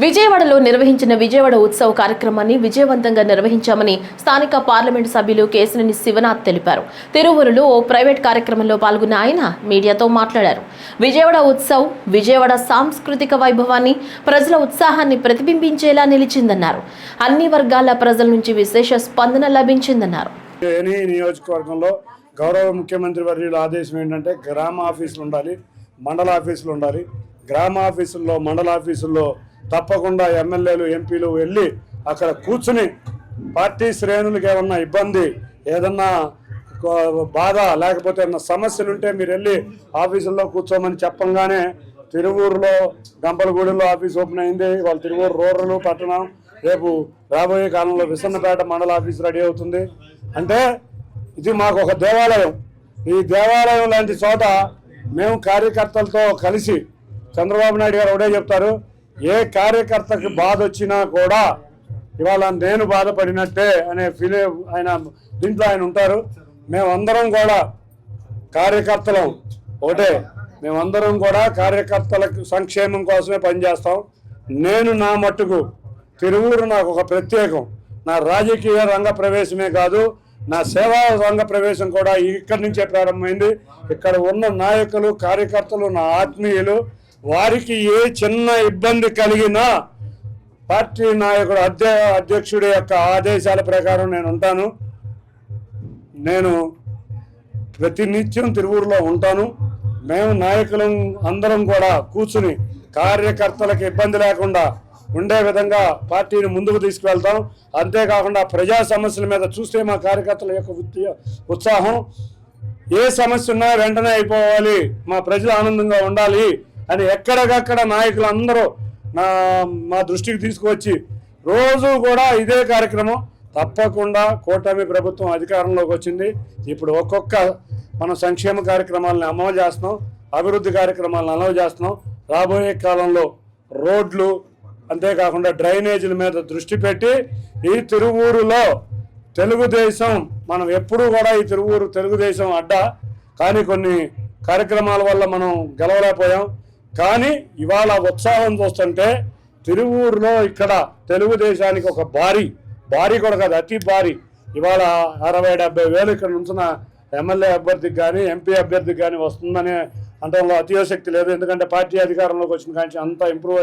విజయవాడలో నిర్వహించిన విజయవాడ ఉత్సవ కార్యక్రమాన్ని విజయవంతంగా నిర్వహించామని స్థానిక పార్లమెంటు సభ్యులు కేసినేని శివనాథ్ తెలిపారు. తిరువురులో ఓ ప్రైవేట్ కార్యక్రమంలో పాల్గొన్న ఆయన మీడియాతో మాట్లాడారు. విజయవాడ ఉత్సవ్ విజయవాడ సాంస్కృతిక వైభవాన్ని ప్రజల ఉత్సాహాన్ని ప్రతిబింబించేలా నిలిచిందన్నారు. అన్ని వర్గాల ప్రజల నుంచి విశేష స్పందన లభించిందన్నారు. నియోజకవర్గంలో గౌరవ ముఖ్యమంత్రి వర్యుల ఆదేశం ఏంటంటే గ్రామ ఆఫీసులు ఉండాలి మండల ఆఫీసులు ఉండాలి. గ్రామ ఆఫీసుల్లో మండల ఆఫీసుల్లో తప్పకుండా ఎమ్మెల్యేలు ఎంపీలు వెళ్ళి అక్కడ కూర్చుని పార్టీ శ్రేణులకు ఏమన్నా ఇబ్బంది ఏదన్నా బాధ లేకపోతే ఏమన్నా సమస్యలు ఉంటే మీరు వెళ్ళి ఆఫీసుల్లో కూర్చోమని చెప్పంగానే తిరువూరులో గంపలగూడెలో ఆఫీస్ ఓపెన్ అయింది. వాళ్ళు తిరువూరు రూరల్ పట్టణం రేపు రాబోయే కాలంలో విసన్నపేట మండల ఆఫీస్ రెడీ అవుతుంది. అంటే ఇది మాకు ఒక దేవాలయం. ఈ దేవాలయం లాంటి చోట మేము కార్యకర్తలతో కలిసి చంద్రబాబు నాయుడు గారు ఒకటే చెప్తారు ఏ కార్యకర్తకి బాధ వచ్చినా కూడా ఇవాళ నేను బాధపడినట్టే అనే ఫీల్ ఆయన దీంట్లో ఆయన ఉంటారు. మేమందరం కూడా కార్యకర్తలం. ఒకటే మేమందరం కూడా కార్యకర్తలకు సంక్షేమం కోసమే పనిచేస్తాం. నేను నా మట్టుకు తిరువూరు నాకు ఒక ప్రత్యేకం. నా రాజకీయ రంగ ప్రవేశమే కాదు నా సేవా రంగ ప్రవేశం కూడా ఇక్కడి నుంచే ప్రారంభమైంది. ఇక్కడ ఉన్న నాయకులు కార్యకర్తలు నా ఆత్మీయులు వారికి ఏ చిన్న ఇబ్బంది కలిగినా పార్టీ నాయకుడు అధ్య అధ్యక్షుడి యొక్క ఆదేశాల ప్రకారం నేను ఉంటాను. నేను ప్రతినిత్యం తిరువూరులో ఉంటాను. మేము నాయకులం అందరం కూడా కూర్చుని కార్యకర్తలకు ఇబ్బంది లేకుండా ఉండే విధంగా పార్టీని ముందుకు తీసుకువెళ్తాం. అంతేకాకుండా ప్రజా సమస్యల మీద చూస్తే మా కార్యకర్తల యొక్క ఉత్సాహం ఏ సమస్య ఉన్నా వెంటనే అయిపోవాలి. మా ప్రజలు ఆనందంగా ఉండాలి. అని ఎక్కడికక్కడ నాయకులు అందరూ నా మా దృష్టికి తీసుకువచ్చి రోజు కూడా ఇదే కార్యక్రమం తప్పకుండా కూటమి ప్రభుత్వం అధికారంలోకి వచ్చింది. ఇప్పుడు ఒక్కొక్క మనం సంక్షేమ కార్యక్రమాలను అమలు చేస్తున్నాం అభివృద్ధి కార్యక్రమాలను అమలు చేస్తున్నాం. రాబోయే కాలంలో రోడ్లు అంతేకాకుండా డ్రైనేజీల మీద దృష్టి పెట్టి ఈ తిరువూరులో తెలుగుదేశం మనం ఎప్పుడూ కూడా ఈ తిరువూరు తెలుగుదేశం అడ్డా. కానీ కొన్ని కార్యక్రమాల వల్ల మనం గెలవలేకపోయాం. కానీ ఇవాళ ఉత్సాహం చూస్తుంటే తిరువూరులో ఇక్కడ తెలుగుదేశానికి ఒక భారీ భారీ కూడా కాదు అతి భారీ ఇవాళ అరవై డెబ్బై వేలు ఇక్కడ నుంచిన ఎమ్మెల్యే అభ్యర్థికి కానీ ఎంపీ అభ్యర్థికి కానీ వస్తుందనే అంటంలో అతియోశక్తి లేదు. ఎందుకంటే పార్టీ అధికారంలోకి వచ్చిన కానీ అంతా ఇంప్రూవ్